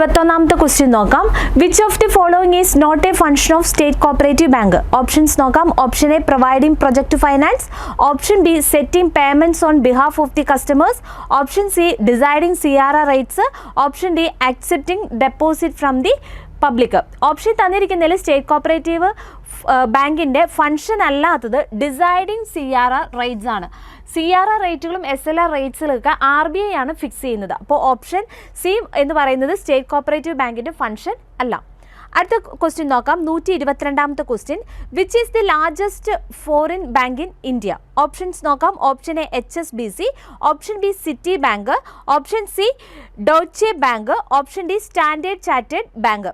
ഇരുപത്തൊന്നാമത്തെ question നോക്കാം which of the following is not a function of state cooperative bank options നോക്കാം option A providing project finance option B setting payments on behalf of the customers option C deciding C R R rates option D accepting deposit from the public option തന്നിരിക്കുന്നതിൽ state cooperative ബാങ്കിൻ്റെ uh, function അല്ലാത്തത് deciding C R R rates ആണ് C R R റേറ്റുകളും S L R റേറ്റ്സിലൊക്കെ R B I ആണ് fix ചെയ്യുന്നത് അപ്പോൾ option C എന്ന് പറയുന്നത് സ്റ്റേറ്റ് കോപ്പറേറ്റീവ് ബാങ്കിൻ്റെ ഫങ്ഷൻ അല്ല അടുത്ത ക്വസ്റ്റ്യൻ നോക്കാം നൂറ്റി ഇരുപത്തിരണ്ടാമത്തെ question which is the largest foreign bank in India options നോക്കാം option A H S B C option B Citi bank option C Deutsche bank option D Standard ചാറ്റേഡ് bank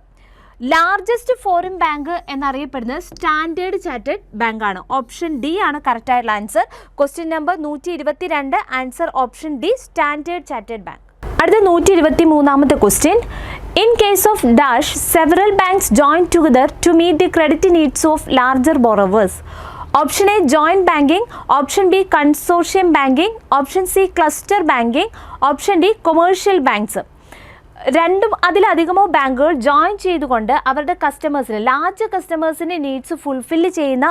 largest foreign bank എന്നറിയപ്പെടുന്നത് Standard bank ബാങ്കാണ് option D ആണ് കറക്റ്റായിട്ടുള്ള answer question number നൂറ്റി രണ്ട് answer option D Standard ചാറ്റേഡ് bank അടുത്ത നൂറ്റി ഇരുപത്തി മൂന്നാമത്തെ question in case of dash several banks join together to meet the credit needs of larger borrowers option A joint banking option B consortium banking option C cluster banking option D commercial banks രണ്ടും അതിലധികമോ ബാങ്കുകൾ join ചെയ്തുകൊണ്ട് അവരുടെ കസ്റ്റമേഴ്സിന് large കസ്റ്റമേഴ്സിൻ്റെ needs fulfil ചെയ്യുന്ന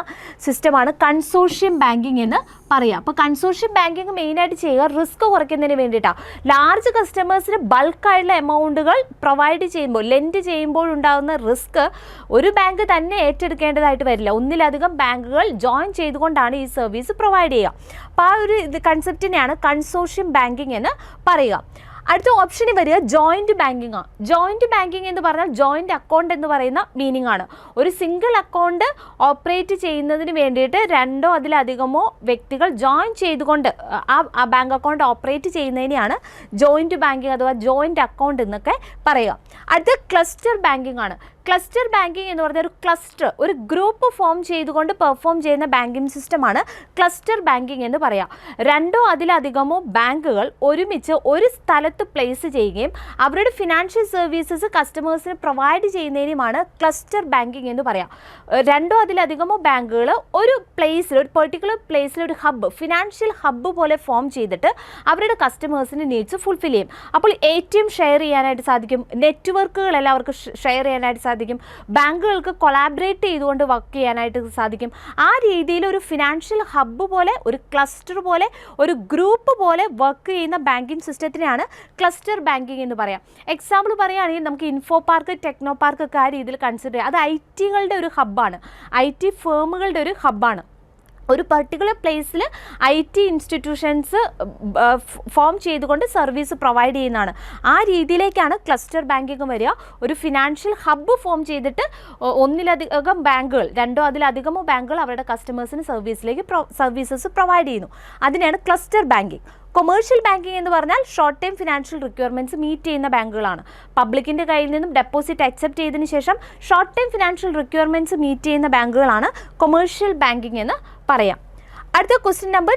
സിസ്റ്റമാണ് consortium banking എന്ന് പറയുക അപ്പോൾ കൺസോഷ്യം ബാങ്കിങ് മെയിനായിട്ട് ചെയ്യുക റിസ്ക് കുറയ്ക്കുന്നതിന് വേണ്ടിയിട്ടാണ് ലാർജ് കസ്റ്റമേഴ്സിന് ബൾക്കായിട്ടുള്ള എമൗണ്ടുകൾ പ്രൊവൈഡ് ചെയ്യുമ്പോൾ ലെൻഡ് ചെയ്യുമ്പോൾ ഉണ്ടാകുന്ന റിസ്ക് ഒരു ബാങ്ക് തന്നെ ഏറ്റെടുക്കേണ്ടതായിട്ട് വരില്ല ഒന്നിലധികം ബാങ്കുകൾ ജോയിൻ ചെയ്തുകൊണ്ടാണ് ഈ സർവീസ് പ്രൊവൈഡ് ചെയ്യുക അപ്പോൾ ആ ഒരു ഇത് കൺസെപ്റ്റിനെയാണ് കൺസോഷ്യം ബാങ്കിങ് എന്ന് പറയുക അടുത്ത ഓപ്ഷനിൽ വരിക ജോയിൻറ്റ് ബാങ്കിങ് ആണ് ജോയിന്റ് ബാങ്കിങ് എന്ന് പറഞ്ഞാൽ ജോയിൻറ്റ് അക്കൗണ്ട് എന്ന് പറയുന്ന മീനിങ് ആണ് ഒരു സിംഗിൾ അക്കൗണ്ട് ഓപ്പറേറ്റ് ചെയ്യുന്നതിന് വേണ്ടിയിട്ട് രണ്ടോ അതിലധികമോ വ്യക്തികൾ ജോയിൻ ചെയ്തുകൊണ്ട് ആ ബാങ്ക് അക്കൗണ്ട് ഓപ്പറേറ്റ് ചെയ്യുന്നതിനെയാണ് ജോയിൻറ്റ് ബാങ്കിങ് അഥവാ ജോയിൻറ്റ് അക്കൗണ്ട് എന്നൊക്കെ പറയുക അടുത്ത ക്ലസ്റ്റർ ബാങ്കിങ് ആണ് ക്ലസ്റ്റർ ബാങ്കിങ് എന്ന് പറഞ്ഞ ഒരു ക്ലസ്റ്റർ ഒരു ഗ്രൂപ്പ് ഫോം ചെയ്തുകൊണ്ട് പെർഫോം ചെയ്യുന്ന ബാങ്കിങ് സിസ്റ്റമാണ് ക്ലസ്റ്റർ ബാങ്കിങ് എന്ന് പറയാം രണ്ടോ അതിലധികമോ ബാങ്കുകൾ ഒരുമിച്ച് ഒരു സ്ഥലത്ത് പ്ലേസ് ചെയ്യുകയും അവരുടെ ഫിനാൻഷ്യൽ സർവീസസ് കസ്റ്റമേഴ്സിന് പ്രൊവൈഡ് ചെയ്യുന്നതിനുമാണ് ക്ലസ്റ്റർ ബാങ്കിങ് എന്ന് പറയാം രണ്ടോ അതിലധികമോ ബാങ്കുകൾ ഒരു പ്ലേസിൽ ഒരു പെർട്ടിക്കുലർ പ്ലേസിൽ ഒരു ഹബ്ബ് ഫിനാൻഷ്യൽ ഹബ്ബ് പോലെ ഫോം ചെയ്തിട്ട് അവരുടെ കസ്റ്റമേഴ്സിൻ്റെ നീഡ്സ് ഫുൾഫിൽ ചെയ്യും അപ്പോൾ എ ടി എം ഷെയർ ചെയ്യാനായിട്ട് സാധിക്കും നെറ്റ്വർക്കുകൾ എല്ലാവർക്കും ഷെയർ ചെയ്യാനായിട്ട് സാധിക്കും സാധിക്കും ബാങ്കുകൾക്ക് കൊളാബറേറ്റ് ചെയ്തുകൊണ്ട് വർക്ക് ചെയ്യാനായിട്ട് സാധിക്കും ആ രീതിയിൽ ഒരു ഫിനാൻഷ്യൽ ഹബ്ബ് പോലെ ഒരു ക്ലസ്റ്റർ പോലെ ഒരു ഗ്രൂപ്പ് പോലെ വർക്ക് ചെയ്യുന്ന ബാങ്കിങ് സിസ്റ്റത്തിനെയാണ് ക്ലസ്റ്റർ ബാങ്കിങ് എന്ന് പറയാം എക്സാമ്പിൾ പറയുകയാണെങ്കിൽ നമുക്ക് ഇൻഫോ പാർക്ക് ടെക്നോ പാർക്ക് ഒക്കെ ആ രീതിയിൽ കൺസിഡർ ചെയ്യാം അത് ഐ ടികളുടെ ഒരു ഹബ്ബാണ് ഐ ടി ഫേമുകളുടെ ഒരു ഹബ്ബാണ് ഒരു പർട്ടിക്കുലർ പ്ലേസിൽ ഐ ടി ഇൻസ്റ്റിറ്റ്യൂഷൻസ് ഫോം ചെയ്തുകൊണ്ട് സർവീസ് പ്രൊവൈഡ് ചെയ്യുന്നതാണ് ആ രീതിയിലേക്കാണ് ക്ലസ്റ്റർ ബാങ്കിങ് വരിക ഒരു ഫിനാൻഷ്യൽ ഹബ്ബ് ഫോം ചെയ്തിട്ട് ഒന്നിലധികം ബാങ്കുകൾ രണ്ടോ അതിലധികമോ ബാങ്കുകൾ അവരുടെ കസ്റ്റമേഴ്സിന് സർവീസിലേക്ക് സർവീസസ് പ്രൊവൈഡ് ചെയ്യുന്നു അതിനെയാണ് ക്ലസ്റ്റർ ബാങ്കിങ് കൊമേഴ്ഷ്യൽ ബാങ്കിങ് എന്ന് പറഞ്ഞാൽ short time financial requirements meet ചെയ്യുന്ന ബാങ്കുകളാണ് പബ്ലിക്കിൻ്റെ കയ്യിൽ നിന്നും ഡെപ്പോസിറ്റ് അക്സെപ്റ്റ് ചെയ്തതിന് ശേഷം short time financial requirements meet ചെയ്യുന്ന ബാങ്കുകളാണ് കൊമേഴ്ഷ്യൽ ബാങ്കിങ് എന്ന് parayam. Adutha question number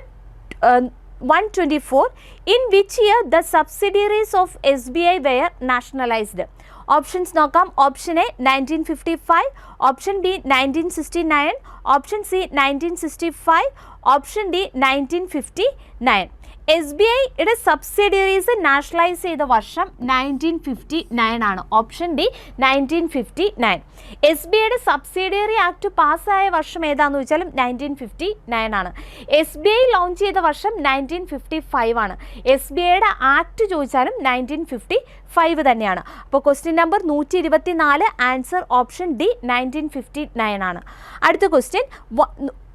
124. In which year the subsidiaries of SBI were nationalized? Options nokam. Option A 1955, option B 1969, option C 1965, option D 1959. S B ഐയുടെ subsidiaries nationalise ചെയ്ത വർഷം nineteen fifty nine ആണ് option D nineteen fifty nine S B ഐയുടെ subsidiary act പാസ്സായ വർഷം ഏതാണെന്ന് വെച്ചാലും nineteen fifty nine ആണ് എസ് ബി ഐ ലോഞ്ച് ചെയ്ത വർഷം നയൻറ്റീൻ ഫിഫ്റ്റി ഫൈവ് ആണ് എസ് ബി ഐയുടെ ആക്ട് ചോദിച്ചാലും നയൻറ്റീൻ ഫിഫ്റ്റി ഫൈവ് തന്നെയാണ് അപ്പോൾ ക്വസ്റ്റ്യൻ നമ്പർ നൂറ്റി ഇരുപത്തി നാല് answer option D nineteen fifty nine ആണ് അടുത്ത ക്വസ്റ്റ്യൻ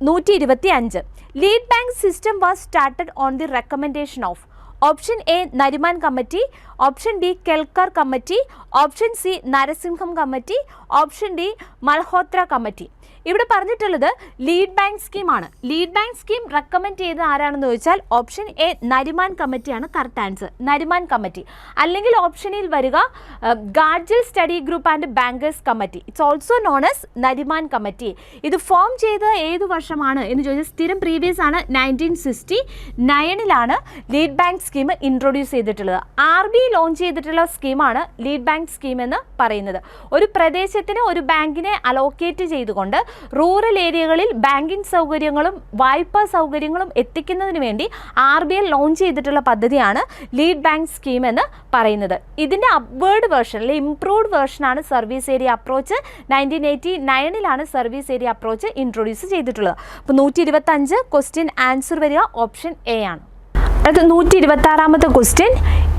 നൂറ്റി ഇരുപത്തി അഞ്ച് lead bank system was started on the recommendation of option A Nariman committee option B Kelkar committee option C Narasimham committee option D Malhotra committee ഇവിടെ പറഞ്ഞിട്ടുള്ളത് lead bank സ്കീമാണ് lead bank scheme recommend ചെയ്ത് ആരാണെന്ന് ചോദിച്ചാൽ option A Nariman കമ്മിറ്റിയാണ് correct answer Nariman committee അല്ലെങ്കിൽ ഓപ്ഷനിൽ വരിക Gadgil study group and bankers committee it's also known as Nariman committee ഇത് ഫോം ചെയ്ത ഏത് വർഷമാണ് എന്ന് ചോദിച്ചാൽ സ്ഥിരം പ്രീവിയസ് ആണ് നയൻറ്റീൻ സിക്സ്റ്റി നയനിലാണ് ലീഡ് ബാങ്ക് സ്കീം ഇൻട്രൊഡ്യൂസ് ചെയ്തിട്ടുള്ളത് ആർ ബി ലോഞ്ച് ചെയ്തിട്ടുള്ള സ്കീമാണ് ലീഡ് ബാങ്ക് സ്കീം എന്ന് പറയുന്നത് ഒരു പ്രദേശത്തിന് ഒരു ബാങ്കിനെ അലോക്കേറ്റ് ചെയ്തുകൊണ്ട് റൂറൽ ഏരിയകളിൽ ബാങ്കിങ് സൗകര്യങ്ങളും വായ്പാ സൗകര്യങ്ങളും എത്തിക്കുന്നതിന് വേണ്ടി ആർ ബി എൽ ലോഞ്ച് ചെയ്തിട്ടുള്ള പദ്ധതിയാണ് ലീഡ് ബാങ്ക് സ്കീം എന്ന് പറയുന്നത് ഇതിൻ്റെ അപ്വേർഡ് വേർഷൻ അല്ലെങ്കിൽ improved വേർഷനാണ് service area approach nineteen eighty നയനിലാണ് service area approach introduce ചെയ്തിട്ടുള്ളത് അപ്പോൾ നൂറ്റി ഇരുപത്തഞ്ച് ക്വസ്റ്റ്യൻ ആൻസർ വരിക ഓപ്ഷൻ എ ആണ് അടുത്ത നൂറ്റി ഇരുപത്തി ആറാമത്തെ question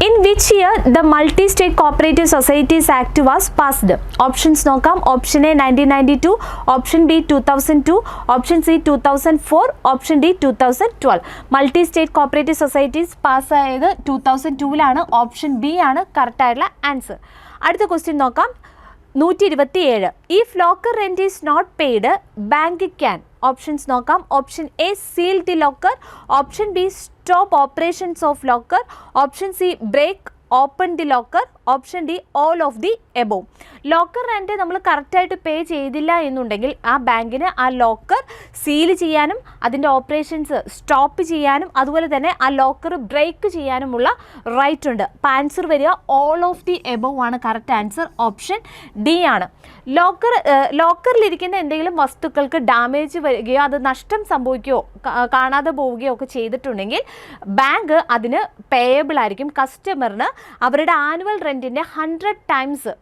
in which year the multi state cooperative societies act was passed options നോക്കാം option A nineteen ninety two option B two thousand two option C two thousand four option D two thousand twelve multi state cooperative societies പാസ്സായത് two thousand ടൂവിലാണ് option B ആണ് കറക്റ്റായിട്ടുള്ള answer അടുത്ത question നോക്കാം നൂറ്റി ഇരുപത്തി ഏഴ് ഈ locker rent is not paid bank can options നോക്കാം option A seal the locker option B stop operations of locker, option C break, open the locker, option D all of the above locker rent നമ്മൾ കറക്റ്റായിട്ട് പേ ചെയ്തില്ല എന്നുണ്ടെങ്കിൽ ആ ബാങ്കിന് ആ locker seal ചെയ്യാനും അതിൻ്റെ ഓപ്പറേഷൻസ് സ്റ്റോപ്പ് ചെയ്യാനും അതുപോലെ തന്നെ ആ ലോക്കർ ബ്രേക്ക് ചെയ്യാനുമുള്ള റൈറ്റ് ഉണ്ട് അപ്പം ആൻസർ വരിക ഓൾ ഓഫ് ദി എബോവ് ആണ് കറക്റ്റ് ആൻസർ ഓപ്ഷൻ ഡി ആണ് ലോക്കർ ലോക്കറിലിരിക്കുന്ന എന്തെങ്കിലും വസ്തുക്കൾക്ക് ഡാമേജ് വരികയോ അത് നഷ്ടം സംഭവിക്കുകയോ കാണാതെ പോവുകയോ ഒക്കെ ചെയ്തിട്ടുണ്ടെങ്കിൽ ബാങ്ക് അതിന് പേയബിൾ ആയിരിക്കും കസ്റ്റമറിന് അവരുടെ ആനുവൽ റെൻറ്റിൻ്റെ ഹൺഡ്രഡ് ടൈംസ്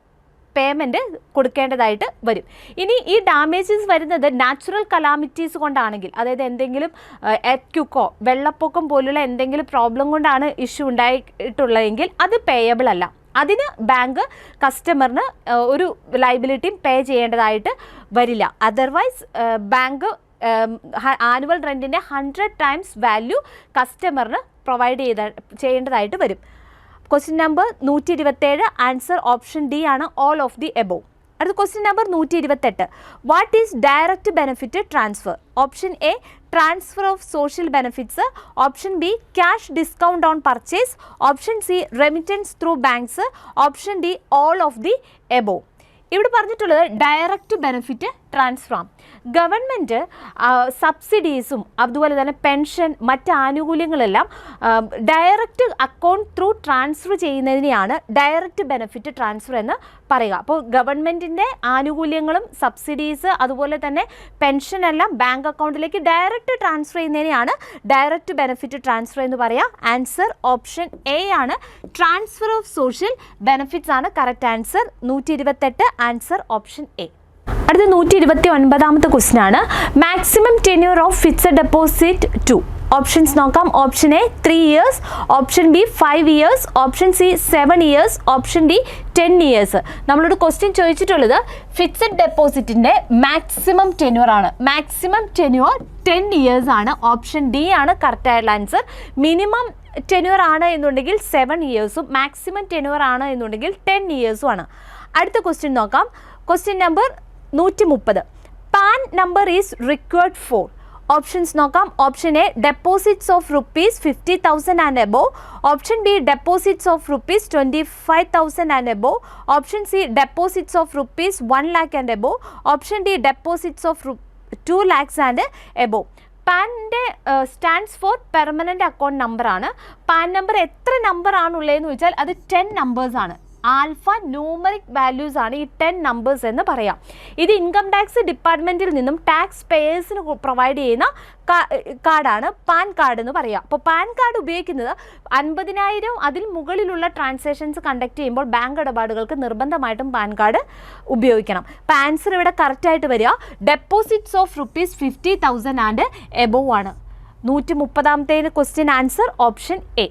പേയ്മെൻറ്റ് കൊടുക്കേണ്ടതായിട്ട് വരും ഇനി ഈ ഡാമേജസ് വരുന്നത് നാച്ചുറൽ കലാമിറ്റീസ് കൊണ്ടാണെങ്കിൽ അതായത് എന്തെങ്കിലും എക്യുക്കോ വെള്ളപ്പൊക്കം പോലുള്ള എന്തെങ്കിലും പ്രോബ്ലം കൊണ്ടാണ് ഇഷ്യൂ ഉണ്ടായിട്ടുള്ളതെങ്കിൽ അത് പേയബിൾ അല്ല അതിന് ബാങ്ക് കസ്റ്റമറിന് ഒരു ലൈബിലിറ്റിയും പേ ചെയ്യേണ്ടതായിട്ട് വരില്ല അതർവൈസ് ബാങ്ക് ആനുവൽ റെൻറ്റിൻ്റെ ഹൺഡ്രഡ് ടൈംസ് വാല്യൂ കസ്റ്റമറിന് പ്രൊവൈഡ് ചെയ്ത ചെയ്യേണ്ടതായിട്ട് വരും ക്വസ്റ്റ്യൻ നമ്പർ നൂറ്റി ഇരുപത്തേഴ് ആൻസർ ഓപ്ഷൻ ഡി ആണ് ഓൾ ഓഫ് ദി എബോ അടുത്ത ക്വസ്റ്റ്യൻ നമ്പർ നൂറ്റി ഇരുപത്തെട്ട് what is direct benefit transfer option A transfer of social benefits option B cash discount on purchase option C remittance through banks option D all of the above ഇവിടെ പറഞ്ഞിട്ടുള്ളത് direct benefit transfer government സബ്സിഡീസും അതുപോലെ തന്നെ pension മറ്റ് ആനുകൂല്യങ്ങളെല്ലാം direct account through transfer ചെയ്യുന്നതിനെയാണ് direct benefit transfer എന്ന് പറയുക അപ്പോൾ ഗവൺമെൻറ്റിൻ്റെ ആനുകൂല്യങ്ങളും സബ്സിഡീസ് അതുപോലെ തന്നെ പെൻഷൻ എല്ലാം ബാങ്ക് അക്കൗണ്ടിലേക്ക് ഡയറക്റ്റ് ട്രാൻസ്ഫർ ചെയ്യുന്നതിനെയാണ് ഡയറക്റ്റ് ബെനിഫിറ്റ് ട്രാൻസ്ഫർ എന്ന് പറയുക ആൻസർ ഓപ്ഷൻ എ ആണ് ട്രാൻസ്ഫർ ഓഫ് സോഷ്യൽ ബെനിഫിറ്റ്സ് ആണ് കറക്റ്റ് ആൻസർ നൂറ്റി ആൻസർ ഓപ്ഷൻ എ അടുത്ത നൂറ്റി ഇരുപത്തി ഒൻപതാമത്തെ ക്വസ്റ്റ്യൻ ആണ് maximum tenure of fixed deposit to options നോക്കാം option A three years option B five years option C seven years option D ten years നമ്മളോട് question ചോദിച്ചിട്ടുള്ളത് ഫിക്സഡ് ഡെപ്പോസിറ്റിൻ്റെ മാക്സിമം ടെന്യൂർ ആണ് മാക്സിമം ടെന്യൂർ ടെൻ ഇയേഴ്സ് ആണ് option D ആണ് correct ആയിട്ടുള്ള answer minimum tenure ആണ് എന്നുണ്ടെങ്കിൽ സെവൻ ഇയേഴ്സും മാക്സിമം ടെന്യൂർ ആണ് എന്നുണ്ടെങ്കിൽ ടെൻ ഇയേഴ്സും ആണ് അടുത്ത ക്വസ്റ്റ്യൻ നോക്കാം ക്വസ്റ്റ്യൻ നമ്പർ നൂറ്റി മുപ്പത് PAN number is required for options നോക്കാം option A deposits of rupees fifty thousand and above option B deposits of rupees twenty five thousand and above option C deposits of rupees one lakh and above option D deposits of two lakhs and above പാനിൻ്റെ stands for permanent account നമ്പറാണ് PAN number എത്ര number ആണുള്ളതെന്ന് ചോദിച്ചാൽ അത് ten നമ്പേഴ്സാണ് alpha numeric values ആണ് ഈ ten numbers എന്ന് പറയാം ഇത് ഇൻകം ടാക്സ് ഡിപ്പാർട്ട്മെൻറ്റിൽ നിന്നും ടാക്സ് പേയേഴ്സിന് പ്രൊവൈഡ് ചെയ്യുന്ന കാർഡാണ് പാൻ കാർഡ് എന്ന് പറയാം അപ്പോൾ പാൻ കാർഡ് ഉപയോഗിക്കുന്നത് അൻപതിനായിരം അതിൽ മുകളിലുള്ള ട്രാൻസാക്ഷൻസ് കണ്ടക്ട് ചെയ്യുമ്പോൾ ബാങ്ക് ഇടപാടുകൾക്ക് നിർബന്ധമായിട്ടും പാൻ കാർഡ് ഉപയോഗിക്കണം അപ്പോൾ ആൻസർ ഇവിടെ കറക്റ്റായിട്ട് വരിക deposits of rupees fifty thousand and above ആണ് നൂറ്റി മുപ്പതാമത്തെ ക്വസ്റ്റ്യൻ ആൻസർ ഓപ്ഷൻ എ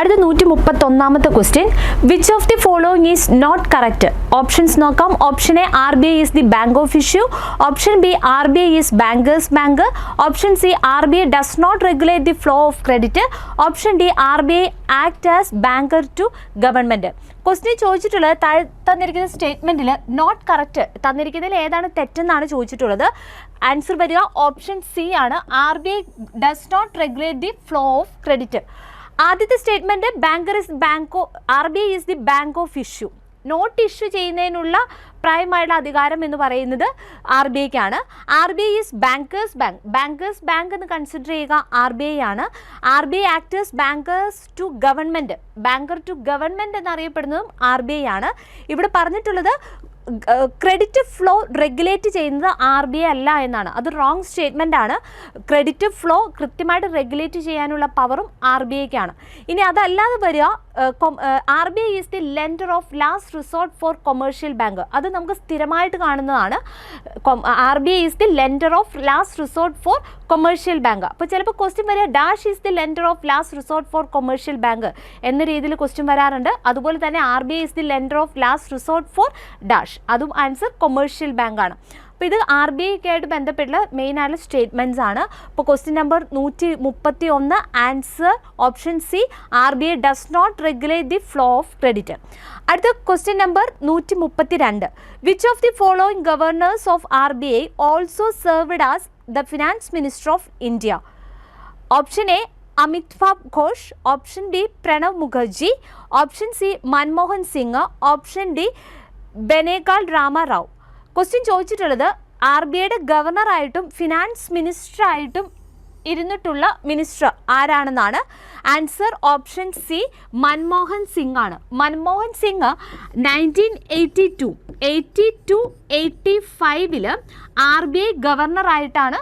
അടുത്ത നൂറ്റി മുപ്പത്തി ഒന്നാമത്തെ question which of the following is not correct options നോക്കാം option A R B I is the bank of issue option B R B I is bankers bank option C R B I does not regulate the flow of credit option D R B I act as banker to government question ചോദിച്ചിട്ടുള്ളത് തന്നിരിക്കുന്ന സ്റ്റേറ്റ്മെന്റിൽ not correct തന്നിരിക്കുന്നതിൽ ഏതാണ് തെറ്റെന്നാണ് ചോദിച്ചിട്ടുള്ളത് answer വരിക option C ആണ് R B I does not regulate the flow of credit ആദ്യത്തെ statement banker is bank R B I is the bank of issue note issue ചെയ്യുന്നതിനുള്ള പ്രായമായുള്ള അധികാരം എന്ന് പറയുന്നത് R B ഐക്കാണ് R B I is bankers bank bankers bank എന്ന് consider ചെയ്യുക R B I ആണ് R B I act as bankers to government banker to government എന്നറിയപ്പെടുന്നതും R B I ആണ് ഇവിടെ പറഞ്ഞിട്ടുള്ളത് ക്രെഡിറ്റ് ഫ്ലോ റെഗുലേറ്റ് ചെയ്യുന്നത് R B I അല്ല എന്നാണ് അത് റോങ് സ്റ്റേറ്റ്മെൻ്റ് ആണ് ക്രെഡിറ്റ് ഫ്ലോ കൃത്യമായിട്ട് റെഗുലേറ്റ് ചെയ്യാനുള്ള പവറും ആർ ബി ഐക്കാണ് ഇനി അതല്ലാതെ വരിക R B I is the lender of last resort for commercial bank അത് നമുക്ക് സ്ഥിരമായിട്ട് കാണുന്നതാണ് R B I is the lender of last resort for commercial bank അപ്പോൾ ചിലപ്പോൾ ക്വസ്റ്റ്യൻ വരിക dash is the lender of last resort for commercial bank എന്ന രീതിയിൽ question വരാറുണ്ട് അതുപോലെ തന്നെ R B I is the lender of last resort for dash അതും answer commercial ബാങ്കാണ് അപ്പോൾ ഇത് ആർ ബി ഐ ആയിട്ട് ബന്ധപ്പെട്ടുള്ള മെയിൻ ആയിട്ടുള്ള സ്റ്റേറ്റ്മെൻറ്റ്സ് ആണ് അപ്പോൾ ക്വസ്റ്റ്യൻ നമ്പർ നൂറ്റി മുപ്പത്തി ഒന്ന് answer option C R B I does not regulate the flow of credit അടുത്ത ക്വസ്റ്റ്യൻ നമ്പർ നൂറ്റി മുപ്പത്തി രണ്ട് which of the following governors of R B I also served as the finance minister of India option A Amitabh Ghosh option B Pranab Mukherjee option C Manmohan Singh option D Benegal Rama Rau question ചോദിച്ചിട്ടുള്ളത് R B ഐയുടെ ഗവർണറായിട്ടും finance മിനിസ്റ്ററായിട്ടും ഇരുന്നിട്ടുള്ള minister ആരാണെന്നാണ് answer option C Manmohan Singh ആണ് Manmohan Singh nineteen eighty two eighty two eighty ഫൈവില് R B I ഗവർണറായിട്ടാണ്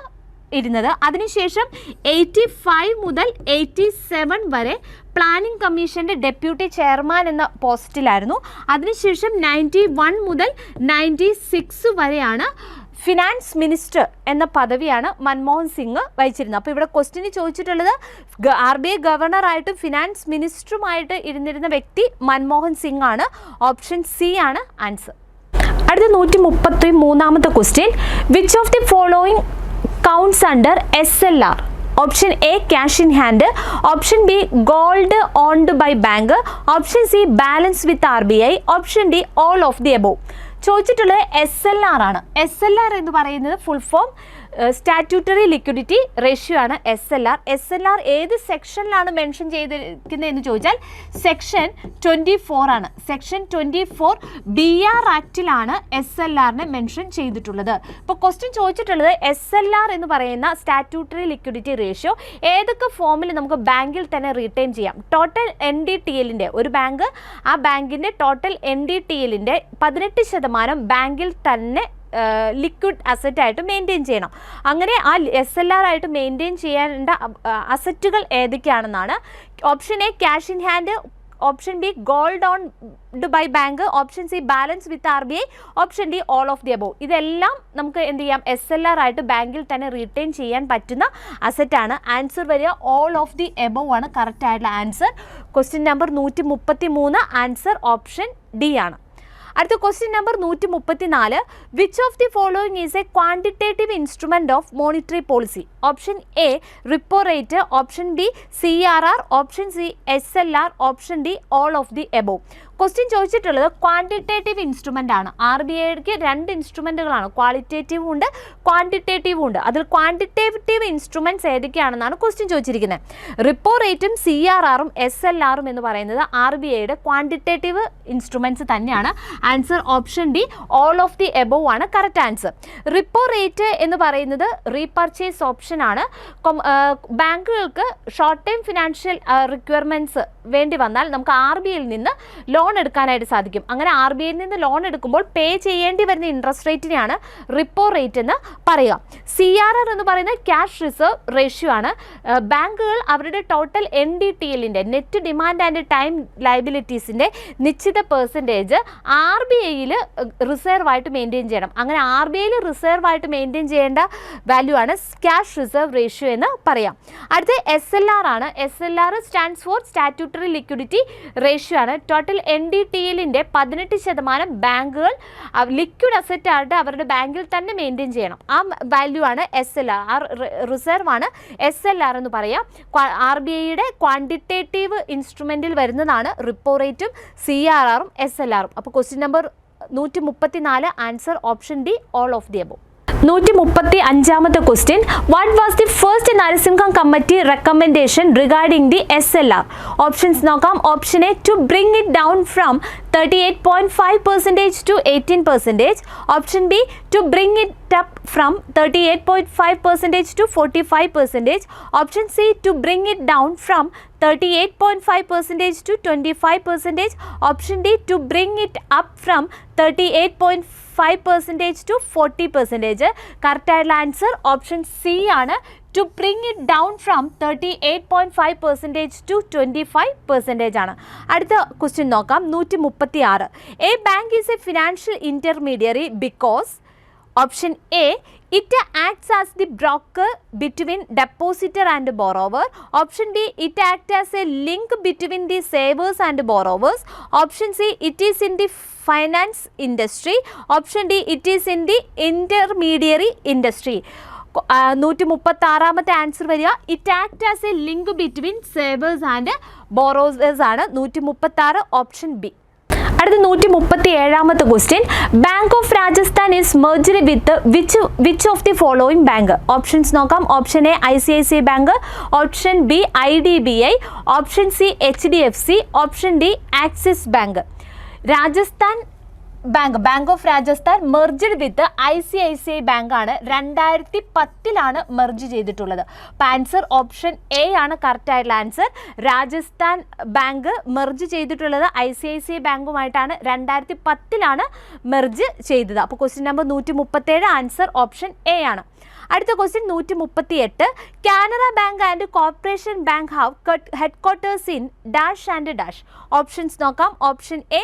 ഇരുന്നത് അതിനുശേഷം eighty five മുതൽ എയ്റ്റി സെവൻ വരെ പ്ലാനിംഗ് കമ്മീഷൻ്റെ ഡെപ്യൂട്ടി ചെയർമാൻ എന്ന പോസ്റ്റിലായിരുന്നു അതിനുശേഷം നയൻറ്റി വൺ മുതൽ നയൻറ്റി സിക്സ് വരെയാണ് ഫിനാൻസ് മിനിസ്റ്റർ എന്ന പദവിയാണ് മൻമോഹൻ സിംഗ് വഹിച്ചിരുന്നത് അപ്പോൾ ഇവിടെ ക്വസ്റ്റിന് ചോദിച്ചിട്ടുള്ളത് ആർ ബി ഐ ഗവർണറായിട്ടും ഫിനാൻസ് മിനിസ്റ്ററുമായിട്ട് ഇരുന്നിരുന്ന വ്യക്തി മൻമോഹൻ സിംഗ് ആണ് ഓപ്ഷൻ സി ആണ് ആൻസർ അടുത്ത നൂറ്റി മുപ്പത്തി മൂന്നാമത്തെ question which of the following counts under S L R option A cash in hand option B gold owned by bank option C balance with R B I option D all of the above ചോദിച്ചിട്ടുള്ളത് S L R ആണ് S L R എന്ന് പറയുന്നത് full form statutory liquidity ratio ആണ് S L R S L R ഏത് സെക്ഷനിലാണ് mention ചെയ്തിരിക്കുന്നതെന്ന് ചോദിച്ചാൽ section twenty four ആണ് section twenty four B R ആക്റ്റിലാണ് S L ആറിനെ മെൻഷൻ ചെയ്തിട്ടുള്ളത് ഇപ്പോൾ ക്വസ്റ്റ്യൻ ചോദിച്ചിട്ടുള്ളത് എസ് എൽ ആർ എന്ന് പറയുന്ന സ്റ്റാറ്റ്യൂട്ടറി ലിക്വിഡിറ്റി റേഷ്യോ ഏതൊക്കെ ഫോമിൽ നമുക്ക് ബാങ്കിൽ തന്നെ റീറ്റെയിൻ ചെയ്യാം ടോട്ടൽ എൻ ഡി ടി എല്ലിൻ്റെ ഒരു ബാങ്ക് ആ ബാങ്കിൻ്റെ ടോട്ടൽ എൻ ഡി ടി എല്ലിൻ്റെ പതിനെട്ട് ശതമാനം ബാങ്കിൽ തന്നെ ലിക്വിഡ് ആയിട്ട് മെയിൻറ്റെയിൻ ചെയ്യണം അങ്ങനെ ആ എസ് എൽ ആർ ആയിട്ട് മെയിൻറ്റെയിൻ ചെയ്യേണ്ട അസറ്റുകൾ ഏതൊക്കെയാണെന്നാണ് option A cash in hand option B gold own by bank option C balance with R B I option D all of the above ഇതെല്ലാം നമുക്ക് എന്ത് ചെയ്യാം എസ് എൽ ആർ ആയിട്ട് ബാങ്കിൽ തന്നെ റിട്ടേൺ ചെയ്യാൻ പറ്റുന്ന അസറ്റാണ് ആൻസർ വരിക ഓൾ ഓഫ് ദി എബോ ആണ് കറക്റ്റ് ആയിട്ടുള്ള ആൻസർ ക്വസ്റ്റ്യൻ നമ്പർ നൂറ്റി മുപ്പത്തി മൂന്ന് ആൻസർ ഓപ്ഷൻ ഡി ആണ് അടുത്ത ക്വസ്റ്റ്യൻ നമ്പർ നൂറ്റി മുപ്പത്തി നാല് which of the following is a quantitative instrument of monetary policy option A repo rate option B C R R option C S L R option D all of the above question ചോദിച്ചിട്ടുള്ളത് quantitative instrument ആണ് R B ഐക്ക് രണ്ട് ഇൻസ്ട്രുമെൻറ്റുകളാണ് ക്വാളിറ്റേറ്റീവും ഉണ്ട് ക്വാണ്ടിറ്റേറ്റീവും ഉണ്ട് അതിൽ ക്വാണ്ടിറ്റേറ്റീവ് ഇൻസ്ട്രുമെൻറ്റ്സ് ഏതൊക്കെയാണെന്നാണ് ക്വസ്റ്റ്യൻ ചോദിച്ചിരിക്കുന്നത് റിപ്പോ റേറ്റും സി ആർ ആറും എസ് എൽ ആറും എന്ന് പറയുന്നത് ആർ ബി ഐയുടെ ക്വാണ്ടിറ്റേറ്റീവ് ഇൻസ്ട്രുമെൻറ്റ്സ് തന്നെയാണ് answer option D all of the above ആണ് കറക്റ്റ് ആൻസർ റിപ്പോ റേറ്റ് എന്ന് പറയുന്നത് റീപർച്ചേസ് ഓപ്ഷൻ ആണ് ബാങ്കുകൾക്ക് ഷോർട്ട് ടൈം ഫിനാൻഷ്യൽ റിക്വയർമെൻറ്റ്സ് വേണ്ടി വന്നാൽ നമുക്ക് ആർ ബി ഐയിൽ നിന്ന് ലോൺ ലോൺ എടുക്കാനായിട്ട് സാധിക്കും അങ്ങനെ ആർ ബി ഐയിൽ നിന്ന് ലോൺ എടുക്കുമ്പോൾ പേ ചെയ്യേണ്ടി വരുന്ന ഇൻട്രസ്റ്റ് റേറ്റിനെയാണ് റിപ്പോ റേറ്റ് എന്ന് പറയുക സി ആർ ആർ എന്ന് പറയുന്നത് ക്യാഷ് റിസർവ് റേഷ്യോ ആണ് ബാങ്കുകൾ അവരുടെ ടോട്ടൽ എൻ ഡി ടി എല്ലിൻ്റെ നെറ്റ് ഡിമാൻഡ് ആൻഡ് ടൈം ലൈബിലിറ്റീസിൻ്റെ നിശ്ചിത പെർസെൻറ്റേജ് ആർ ബി ഐയിൽ റിസർവായിട്ട് മെയിൻറ്റെയിൻ ചെയ്യണം അങ്ങനെ ആർ ബി ഐയിൽ റിസർവായിട്ട് മെയിൻറ്റെയിൻ ചെയ്യേണ്ട വാല്യൂ ആണ് ക്യാഷ് റിസർവ് റേഷ്യോ എന്ന് പറയാം അടുത്ത എസ് എൽ ആർ ആണ് S L R stands for statutory liquidity ratio ആണ് ടോട്ടൽ എൻ ഡി ടി എല്ലിൻ്റെ പതിനെട്ട് ശതമാനം ബാങ്കുകൾ ലിക്വിഡ് അസറ്റ് ആയിട്ട് അവരുടെ ബാങ്കിൽ തന്നെ മെയിൻറ്റെയിൻ ചെയ്യണം ആ വാല്യൂ ആണ് എസ് എൽ ആർ റിസർവ് ആണ് എസ് എൽ ആർ എന്ന് പറയാം ആർ ബി ഐയുടെ ക്വാണ്ടിറ്റേറ്റീവ് ഇൻസ്ട്രുമെൻറ്റിൽ വരുന്നതാണ് റിപ്പോ റേറ്റും സി ആർ ആറും എസ് എൽ ആറും അപ്പോൾ ക്വസ്റ്റ്യൻ നമ്പർ നൂറ്റി നാല് answer option D all of the above നൂറ്റി മുപ്പത്തി അഞ്ചാമത്തെ question what was the first Narasimham committee recommendation regarding the S L R options നോക്കാം option A to bring it down from thirty eight point five percentage to eighteen percentage option B to bring it up from thirty eight point five percentage to forty five percentage option C to bring it down from thirty eight point five percentage to twenty five percentage option D to bring it up from thirty eight point five percentage to forty percentage കറക്റ്റായിട്ടുള്ള answer option C ആണ് to bring it down from thirty eight point five percentage to twenty five percentage ആണ് അടുത്ത question നോക്കാം നൂറ്റി മുപ്പത്തി ആറ് a bank is a financial intermediary because option A it acts as the broker between depositor and borrower option B it act as a link between the savers and borrowers option C it is in the finance industry option D it is in the intermediary industry നൂറ്റി മുപ്പത്തി ആറാമത്തെ answer വരിക it act as a link between savers and borrowers ആണ് നൂറ്റി മുപ്പത്തി ആറ് option B അടുത്ത നൂറ്റി മുപ്പത്തി ഏഴാമത്തെ question Bank of Rajasthan is merged with which which of the following bank options നോക്കാം option A I C I C I Bank option B I D B I option C H D F C option D Axis Bank Rajasthan Bank Bank of Rajasthan merged with I C I C I ബാങ്കാണ് രണ്ടായിരത്തി പത്തിലാണ് merge ചെയ്തിട്ടുള്ളത് answer option A ആണ് correct ആയിട്ടുള്ള answer Rajasthan Bank merge ചെയ്തിട്ടുള്ളത് I C I C I ബാങ്കുമായിട്ടാണ് രണ്ടായിരത്തി പത്തിലാണ് merge ചെയ്തത് അപ്പോൾ ക്വസ്റ്റ്യൻ നമ്പർ നൂറ്റി മുപ്പത്തേഴ് ആൻസർ ഓപ്ഷൻ എ ആണ് അടുത്ത ക്വസ്റ്റ്യൻ നൂറ്റി മുപ്പത്തി എട്ട് Canara Bank and Corporation Bank have headquarters in dash and dash options നോക്കാം option A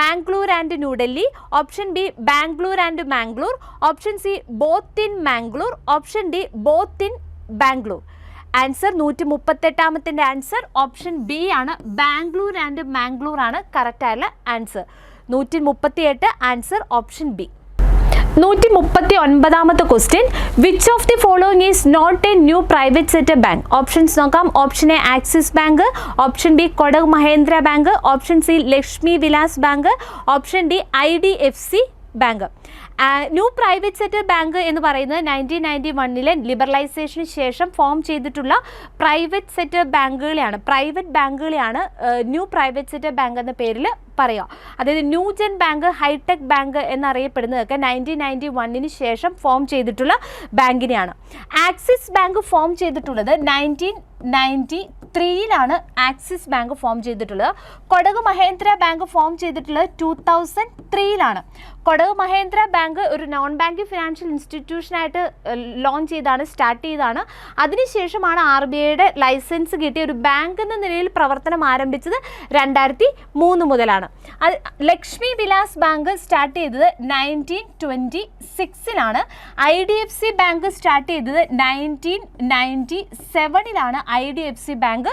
Mangalore and New Delhi option B Bangalore and Mangalore option C both in Mangalore option D both in Bangalore answer നൂറ്റി മുപ്പത്തെട്ടാമത്തിൻ്റെ answer option B ആണ് Bangalore and Mangalore ആണ് കറക്റ്റായുള്ള answer നൂറ്റി മുപ്പത്തിയെട്ട് answer option B നൂറ്റി മുപ്പത്തി ഒൻപതാമത്തെ question which of the following is not a new private sector bank options നോക്കാം option A Axis Bank option B Kotak Mahindra Bank option C Lakshmi Vilas Bank option D I D F C Bank new private sector bank എന്ന് പറയുന്നത് nineteen ninety വണ്ണിലെ ലിബറലൈസേഷന് ശേഷം form ചെയ്തിട്ടുള്ള private sector ബാങ്കുകളെയാണ് private ബാങ്കുകളെയാണ് new private sector bank എന്ന പേരിൽ പറയുക അതായത് new gen bank hitech bank എന്നറിയപ്പെടുന്നതൊക്കെ nineteen ninety വണ്ണിന് ശേഷം ഫോം ചെയ്തിട്ടുള്ള ബാങ്കിനെയാണ് ആക്സിസ് ബാങ്ക് ഫോം ചെയ്തിട്ടുള്ളത് നയൻറ്റീൻ നയൻറ്റി ത്രീയിലാണ് ആക്സിസ് ബാങ്ക് ഫോം ചെയ്തിട്ടുള്ളത് കൊടക് മഹേന്ദ്ര ബാങ്ക് ഫോം ചെയ്തിട്ടുള്ളത് ടു തൗസൻഡ് ത്രീയിലാണ് കൊടവ് മഹേന്ദ്ര ബാങ്ക് ഒരു നോൺ ബാങ്കിങ് ഫിനാൻഷ്യൽ ഇൻസ്റ്റിറ്റ്യൂഷനായിട്ട് ലോഞ്ച് ചെയ്താണ് സ്റ്റാർട്ട് ചെയ്താണ് അതിനുശേഷമാണ് ആർ ബി ഐയുടെ ലൈസൻസ് കിട്ടിയ ഒരു ബാങ്ക് എന്ന നിലയിൽ പ്രവർത്തനം ആരംഭിച്ചത് രണ്ടായിരത്തി മൂന്ന് മുതലാണ് അത് ലക്ഷ്മി വിലാസ് ബാങ്ക് സ്റ്റാർട്ട് ചെയ്തത് nineteen twenty സിക്സിലാണ് I D F C bank start ചെയ്തത് nineteen ninety സെവനിലാണ് I D F C bank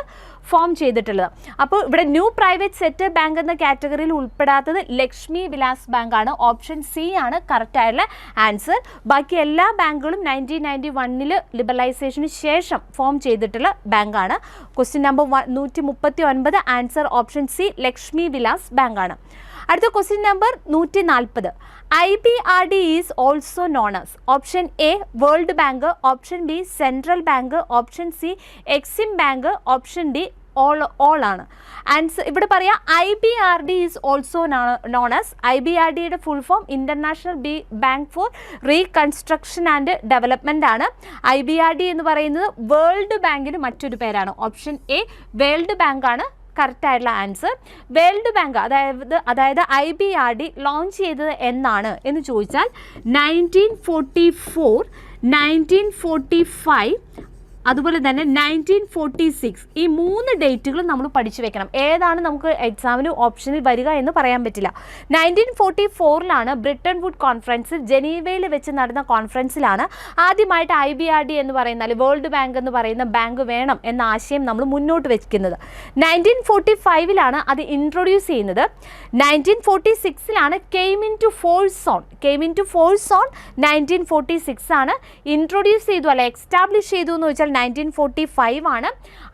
form ചെയ്തിട്ടുള്ളത് അപ്പോൾ ഇവിടെ ന്യൂ പ്രൈവറ്റ് സെറ്റ് ബാങ്ക് എന്ന കാറ്റഗറിയിൽ ഉൾപ്പെടാത്തത് ലക്ഷ്മി വിലാസ് ബാങ്ക് ആണ് ഓപ്ഷൻ സി ആണ് കറക്റ്റായിട്ടുള്ള ആൻസർ ബാക്കി എല്ലാ ബാങ്കുകളും നയൻറ്റീൻ നയൻറ്റി വണ്ണിൽ ലിബറലൈസേഷന് ശേഷം ഫോം ചെയ്തിട്ടുള്ള ബാങ്കാണ് ക്വസ്റ്റ്യൻ നമ്പർ നൂറ്റി answer option C Lakshmi Vilas ബാങ്കാണ് അടുത്ത ക്വസ്റ്റ്യൻ നമ്പർ നൂറ്റി I B R D is also known as option A World Bank option B central bank option C Exim Bank option D all all ആണ് and ഇവിടെ പറയാം I B R D is also known as I B R ഡിയുടെ full form International B Bank for Reconstruction and Development ആണ് I B R D എന്ന് പറയുന്നത് world ബാങ്കിന് മറ്റൊരു പേരാണ് ഓപ്ഷൻ എ വേൾഡ് ബാങ്കാണ് കറക്റ്റായിട്ടുള്ള ആൻസർ വേൾഡ് ബാങ്ക് അതായത് അതായത് I B R D launch ചെയ്തത് എന്നാണ് എന്ന് ചോദിച്ചാൽ nineteen forty four nineteen forty five അതുപോലെ തന്നെ നയൻറ്റീൻ ഫോർട്ടി സിക്സ് ഈ മൂന്ന് ഡേറ്റുകളും നമ്മൾ പഠിച്ചു വെക്കണം ഏതാണ് നമുക്ക് എക്സാമിന് ഓപ്ഷനിൽ വരിക എന്ന് പറയാൻ പറ്റില്ല നയൻറ്റീൻ ഫോർട്ടി ഫോറിലാണ് ബ്രിട്ടൻ വുഡ് കോൺഫറൻസ് ജനീവയിൽ വെച്ച് നടന്ന കോൺഫറൻസിലാണ് ആദ്യമായിട്ട് ഐ ബി ആർ ഡി എന്ന് പറയുന്ന അല്ലെങ്കിൽ വേൾഡ് ബാങ്ക് എന്ന് പറയുന്ന ബാങ്ക് വേണം എന്ന ആശയം നമ്മൾ മുന്നോട്ട് വെക്കുന്നത് നയൻറ്റീൻ ഫോർട്ടി ഫൈവിലാണ് അത് ഇൻട്രൊഡ്യൂസ് ചെയ്യുന്നത് nineteen forty സിക്സിലാണ് came in to force on came in to force on nineteen forty six ആണ് ഇൻട്രൊഡ്യൂസ് ചെയ്തു അല്ലെ എക്സ്റ്റാബ്ലിഷ് ചെയ്തു എന്ന് വെച്ചാൽ നയൻറ്റീൻ ഫോർട്ടി ഫൈവ് ആണ്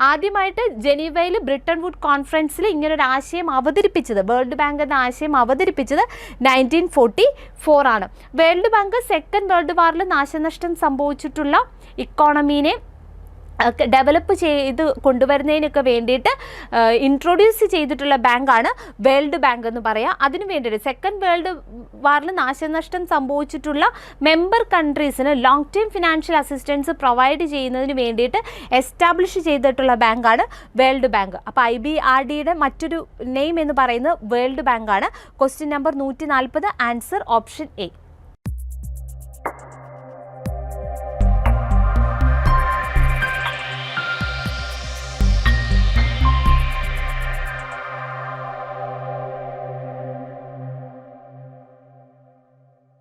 ആദ്യമായിട്ട് ജനീവയിൽ ബ്രിട്ടൻ വുഡ് കോൺഫറൻസിൽ ഇങ്ങനൊരു ആശയം അവതരിപ്പിച്ചത് വേൾഡ് ബാങ്ക് എന്ന ആശയം അവതരിപ്പിച്ചത് നയൻറ്റീൻ ഫോർട്ടി ഫോർ ആണ് വേൾഡ് ബാങ്ക് സെക്കൻഡ് വേൾഡ് വാറിൽ നാശനഷ്ടം സംഭവിച്ചിട്ടുള്ള ഇക്കോണമീനെ ഡെവലപ്പ് ചെയ്ത് കൊണ്ടുവരുന്നതിനൊക്കെ വേണ്ടിയിട്ട് ഇൻട്രൊഡ്യൂസ് ചെയ്തിട്ടുള്ള ബാങ്കാണ് വേൾഡ് ബാങ്ക് എന്ന് പറയാം അതിനു വേണ്ടിയിട്ട് സെക്കൻഡ് വേൾഡ് വാറിൽ നാശനഷ്ടം സംഭവിച്ചിട്ടുള്ള member കൺട്രീസിന് long term financial assistance provide ചെയ്യുന്നതിന് വേണ്ടിയിട്ട് എസ്റ്റാബ്ലിഷ് ചെയ്തിട്ടുള്ള ബാങ്കാണ് വേൾഡ് ബാങ്ക് അപ്പോൾ ഐ ബി ആർ ഡിയുടെ മറ്റൊരു നെയിം എന്ന് പറയുന്നത് വേൾഡ് ബാങ്കാണ് ക്വസ്റ്റ്യൻ നമ്പർ നൂറ്റി ആൻസർ ഓപ്ഷൻ എ